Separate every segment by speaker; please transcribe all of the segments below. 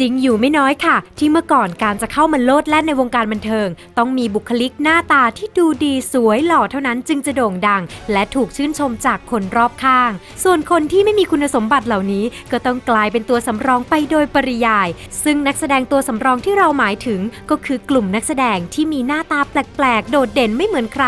Speaker 1: จริงอยู่ไม่น้อยค่ะ ที่เมื่อก่อนการจะเข้ามาโลดแล่นในวงการบันเทิง ต้องมีบุคลิกหน้าตาที่ดูดีสวยหล่อเท่านั้นจึงจะโด่งดัง และถูกชื่นชมจากคนรอบข้าง ส่วนคนที่ไม่มีคุณสมบัติเหล่านี้ ก็ต้องกลายเป็นตัวสำรองไปโดยปริยาย ซึ่งนักแสดงตัวสำรองที่เราหมายถึง ก็คือกลุ่มนักแสดงที่มีหน้าตาแปลกๆ โดดเด่นไม่เหมือนใคร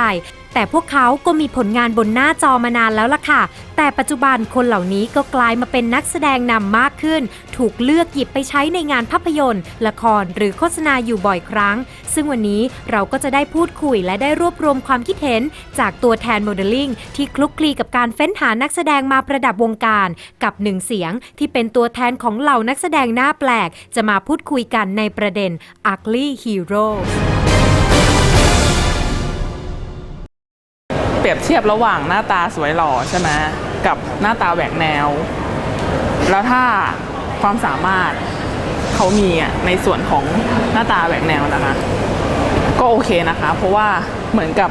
Speaker 1: แต่พวกเขาก็มีผลงานบนหน้าจอมานานแล้วล่ะค่ะ แต่ปัจจุบันคนเหล่านี้ก็กลายมาเป็นนักแสดงนำมากขึ้น ถูกเลือกหยิบไปใช้ในงานภาพยนตร์ ละครหรือโฆษณาอยู่บ่อยครั้ง ซึ่งวันนี้เราก็จะได้พูดคุยและได้รวบรวมความคิดเห็น จากตัวแทนโมเดลลิ่งที่คลุกคลีกับการเฟ้นหานักแสดงมาประดับวงการ กับหนึ่งเสียงที่เป็นตัวแทนของเหล่านักแสดงหน้าแปลก จะมาพูดคุยกันในประเด็น Ugly Hero
Speaker 2: ปรียบเทียบระหว่างหน้าตาสวยหล่อใช่ไหมกับหน้าตาแหวกแนว แล้วถ้าความสามารถเขามีอะในส่วนของหน้าตาแหวกแนวนะคะ ก็โอเคนะคะ เพราะว่าเหมือนกับ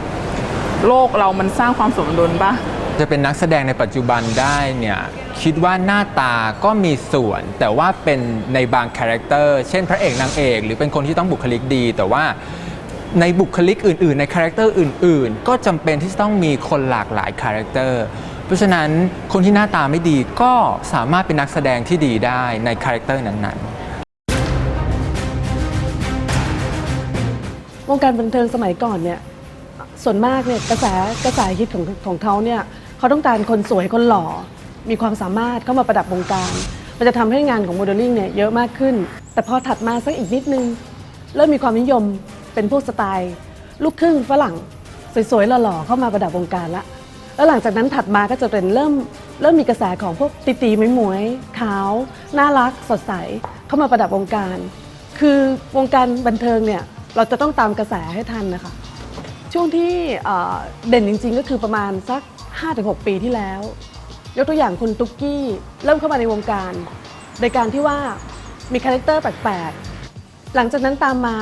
Speaker 2: โลกเรามันสร้างความสมดุลปะ
Speaker 3: จะเป็นนักแสดงในปัจจุบันได้เนี่ยคิดว่าหน้าตาก็มีส่วน แต่ว่าเป็นในบางคาแรคเตอร์เช่นพระเอกนางเอก หรือเป็นคนที่ต้องบุคลิกดี แต่ว่า ในบุคลิกอื่น ๆ ในคาแรคเตอร์อื่น ๆ ก็จำเป็นที่จะต้องมีคนหลากหลายคาแรคเตอร์เพราะฉะนั้นคนที่หน้าตาไม่ดีก็สามารถเป็นนักแสดงที่ดีได้ในคาแรคเตอร์นั้น ๆ
Speaker 4: วงการบันเทิงสมัยก่อนเนี่ยส่วนมากเนี่ยกระแสกระแสฮิตของของเขาเนี่ยเขาต้องการคนสวยคนหล่อ มีความสามารถเข้ามาประดับวงการ มันจะทำให้งานของโมเดลลิ่งเนี่ยเยอะมากขึ้น แต่พอถัดมาสักอีกนิดนึง เริ่มมีความนิยม เป็นพวกสไตล์ ลูกครึ่งฝรั่ง สวยๆหล่อๆเข้ามาประดับวงการละ แล้วหลังจากนั้นถัดมาก็จะเป็นเริ่มเริ่มมีกระแสของพวกตีตีๆหมวยๆขาว น่ารักสดใสเข้ามาประดับวงการ คือวงการบันเทิงเนี่ยเราจะต้องตามกระแสให้ทันนะคะ ช่วงที่เอ่อเด่นจริงๆ ก็คือประมาณสัก 5-6 ปีที่แล้ว ยกตัวอย่างคุณตุ๊กกี้ เริ่มเข้ามาในวงการ โดยการที่ว่ามีคาแรคเตอร์แปลกๆ หลังจากนั้นตามมา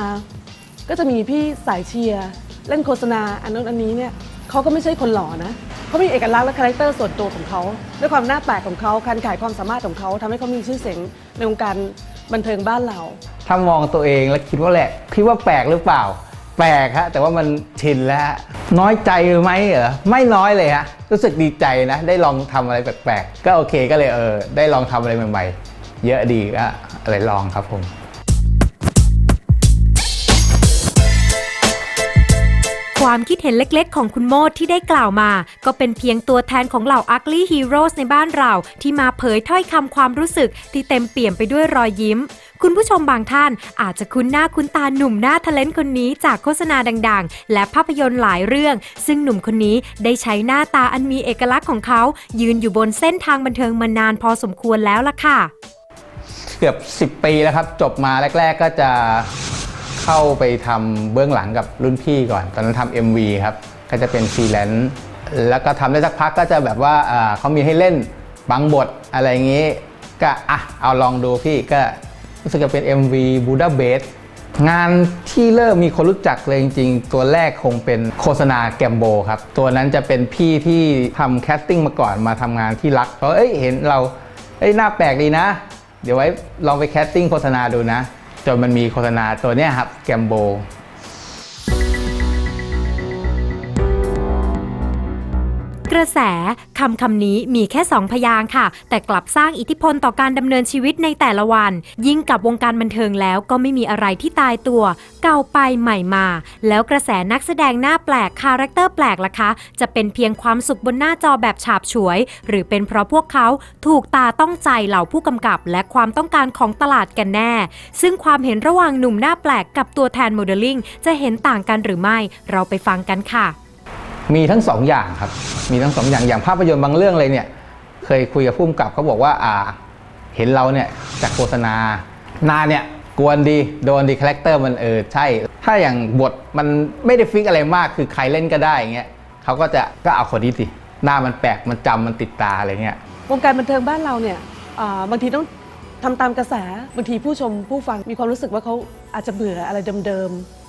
Speaker 4: ก็จะมีพี่สายเชียร์เล่นโฆษณาอันนั้นอันนี้เนี่ยเขาก็ไม่ใช่คนหล่อนะเขามีเอกลักษณ์และคาแรคเตอร์ส่วนตัวของเขาด้วยความหน้าแปลกของเขาการขายความสามารถของเขาทำให้เขามีชื่อเสียงในวงการบันเทิงบ้านเรา
Speaker 5: ถ้ามองตัวเองแล้วคิดว่าแหละคิดว่าแปลกหรือเปล่า แปลกฮะแต่ว่ามันชินแล้วน้อยใจไหมเหรอไม่น้อยเลยฮะรู้สึกดีใจนะ ได้ลองทำอะไรแปลกๆ ก็โอเคก็เลยเออได้ลองทำอะไรใหม่ ๆ เยอะดีก็อะไรลองครับผม
Speaker 1: ความคิดเห็นเล็กๆ ของคุณโมดที่ได้กล่าวมา ก็เป็นเพียงตัวแทนของเหล่า Ugly Heroes ในบ้านเรา ที่มาเผยถ้อยคำความรู้สึกที่เต็มเปี่ยมไปด้วยรอยยิ้ม คุณผู้ชมบางท่านอาจจะคุ้นหน้าคุ้นตาหนุ่มหน้าทะเลนคนนี้จากโฆษณาดังๆ และภาพยนตร์หลายเรื่อง ซึ่งหนุ่มคนนี้ได้ใช้หน้าตาอันมีเอกลักษณ์ของเขา ยืนอยู่บนเส้นทางบันเทิงมานานพอสมควรแล้วล่ะค่ะ
Speaker 5: เกือบ 10 ปีแล้วครับ จบมาแรก ๆ ก็จะ เข้าไปทำเบื้องหลังกับรุ่นพี่ก่อน ตอนนั้นทำ MV ครับก็จะเป็นฟรีแลนซ์แล้วก็ทำได้สักพักก็จะแบบว่าเขามีให้เล่นบางบทอะไรอย่างนี้ ก็อะเอาลองดูพี่ก็รู้สึกจะเป็น MV b u d a b a s งานที่เริ่มมีคนรู้จักเลยจริงๆ ตัวแรกคงเป็นโฆษณาแกมโบครับ ตัวนั้นจะเป็นพี่ที่ทำแคสติ้งมาก่อนมาทำงานที่รักเพราะเอ้ยเห็นเราเอ้ยหน้าแปลกดีนะ เดี๋ยวไว้ลองไปแคสติ้งโฆษณาดูนะ จนมันมีโฆษณาตัวนี้ครับแกมโบ
Speaker 1: กระแสคำคำนี้มีแค่สองพยางค์ค่ะ แต่กลับสร้างอิทธิพลต่อการดำเนินชีวิตในแต่ละวัน ยิ่งกับวงการบันเทิงแล้วก็ไม่มีอะไรที่ตายตัว เก่าไปใหม่มา แล้วกระแสนักแสดงหน้าแปลกคาแรคเตอร์แปลกล่ะคะ จะเป็นเพียงความสุขบนหน้าจอแบบฉาบฉวย หรือเป็นเพราะพวกเขาถูกตาต้องใจเหล่าผู้กำกับ และความต้องการของตลาดกันแน่ ซึ่งความเห็นระหว่างหนุ่มหน้าแปลกกับตัวแทนโมเดลลิ่งจะเห็นต่างกันหรือไม่ เราไปฟังกันค่ะ
Speaker 5: มีทั้งสองอย่างครับ มีทั้งสองอย่างอย่างภาพยนตร์บางเรื่องเลยเนี่ยเคยคุยกับผู้กำกับเขาบอกว่าอ่า เห็นเราเนี่ยจากโฆษณาหนาเนี่ยกวนดีโดนดีคาแรคเตอร์มันเออใช่ ถ้าอย่างบทมันไม่ได้ฟิกอะไรมากคือใครเล่นก็ได้อย่างเงี้ยเขาก็จะก็เอาคนนี้สิหน้ามันแปลกมันจำมันติดตาอะไรเงี้ย
Speaker 4: วงการบันเทิงบ้านเราเนี่ยบางทีต้องทำตามกระแสบางทีผู้ชมผู้ฟังมีความรู้สึกว่าเขาอาจจะเบื่ออะไรเดิมๆ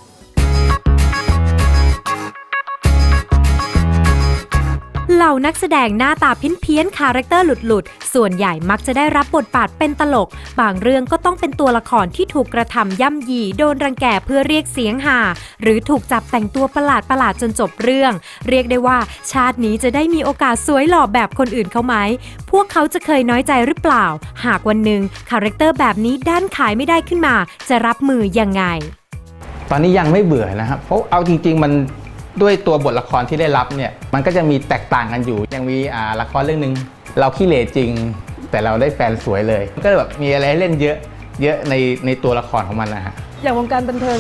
Speaker 1: เหล่านักแสดงหน้าตาพิ้นเพี้ยนคาแรคเตอร์หลุดๆ ส่วนใหญ่มักจะได้รับบทบาทเป็นตลก บางเรื่องก็ต้องเป็นตัวละครที่ถูกกระทำย่ำยีโดนรังแกเพื่อเรียกเสียงหา หรือถูกจับแต่งตัวประหลาดๆจนจบเรื่อง เรียกได้ว่าชาตินี้จะได้มีโอกาสสวยหล่อแบบคนอื่นเขาไหม พวกเขาจะเคยน้อยใจหรือเปล่า หากวันหนึ่งคาแรคเตอร์แบบนี้ด้านขายไม่ได้ขึ้นมา จะรับมือยังไง
Speaker 5: ตอนนี้ยังไม่เบื่อนะครับเพราะเอาจริง ๆ มัน ด้วยตัวบทละครที่ได้รับเนี่ยมันก็จะมีแตกต่างกันอยู่ยังมีอ่าละครเรื่องหนึ่งเราขี้เหร่จริง แต่เราได้แฟนสวยเลย ก็แบบมีอะไรให้เล่นเยอะเยอะในในตัวละครของมันนะฮะ
Speaker 4: อย่างวงการบันเทิง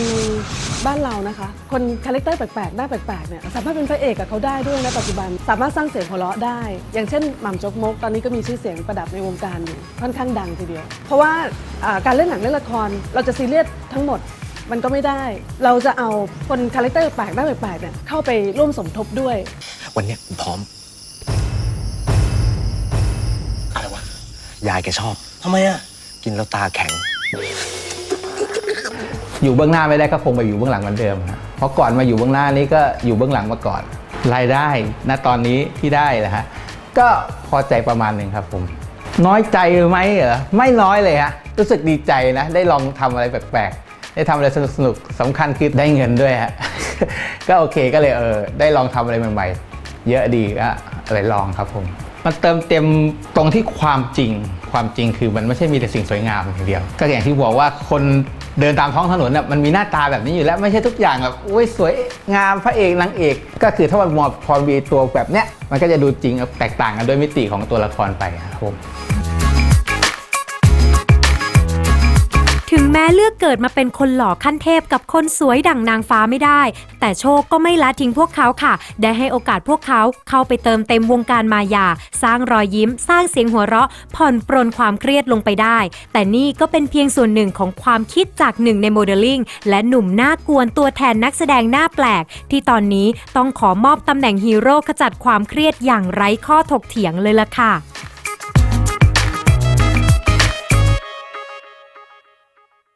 Speaker 4: บ้านเรานะคะ คนคาแรคเตอร์แปลกๆ หน้าแปลกๆ เนี่ยสามารถเป็นพระเอกกับเขาได้ด้วยนะปัจจุบัน สามารถสร้างเสียงหัวเราะได้ อย่างเช่นหม่ำจกมก ตอนนี้ก็มีชื่อเสียงประดับในวงการอยู่ค่อนข้างดังทีเดียว เพราะว่าอ่าการเล่นหนังเล่นละครเราจะซีเรียสทั้งหมด มันก็ไม่ได้ เราจะเอาคนคาแรคเตอร์แปลกหน้าแปลกๆเนี่ยเข้าไปร่วมสมทบด้วย
Speaker 6: วันเนี้ยกูพร้อม อะไรวะ ยายแกชอบ ทำไมอะ กินแล้วตาแข็ง
Speaker 5: อยู่เบื้องหน้าไม่ได้ก็คงไปอยู่เบื้องหลังเหมือนเดิมนะเพราะก่อนมาอยู่เบื้องหน้านี้ก็อยู่เบื้องหลังมาก่อน รายได้ณตอนนี้ที่ได้นะฮะก็พอใจประมาณหนึ่งครับผม น้อยใจไหมเหรอไม่น้อยเลยฮะรู้สึกดีใจนะ ได้ลองทำอะไรแปลกๆ ได้ทำอะไรสนุกๆสำคัญคือได้เงินด้วยฮะ ก็โอเคก็เลยเออได้ลองทำอะไรใหม่ๆ เยอะดีก็อะไรลองครับผมมันเติมเต็มตรงที่ความจริง ความจริงคือมันไม่ใช่มีแต่สิ่งสวยงามอย่างเดียว ก็อย่างที่บอกว่าคนเดินตามท้องถนนน่ะมันมีหน้าตาแบบนี้อยู่แล้วไม่ใช่ทุกอย่างแบบอุ้ยสวยงามพระเอกนางเอก ก็คือถ้ามันมอพอมีตัวแบบเนี้ยมันก็จะดูจริงแตกต่างกันด้วยมิติของตัวละครไปครับผม
Speaker 1: แม้เลือกเกิดมาเป็นคนหล่อขั้นเทพกับคนสวยดั่งนางฟ้าไม่ได้ แต่โชคก็ไม่ละทิ้งพวกเขาค่ะ ได้ให้โอกาสพวกเขาเข้าไปเติมเต็มวงการมายา สร้างรอยยิ้ม สร้างเสียงหัวเราะ ผ่อนปรนความเครียดลงไปได้ แต่นี่ก็เป็นเพียงส่วนหนึ่งของความคิดจากหนึ่งในโมเดลลิ่งและหนุ่มหน้ากวนตัวแทนนักแสดงหน้าแปลก ที่ตอนนี้ต้องขอมอบตำแหน่งฮีโร่ขจัดความเครียดอย่างไร้ข้อถกเถียงเลยล่ะค่ะ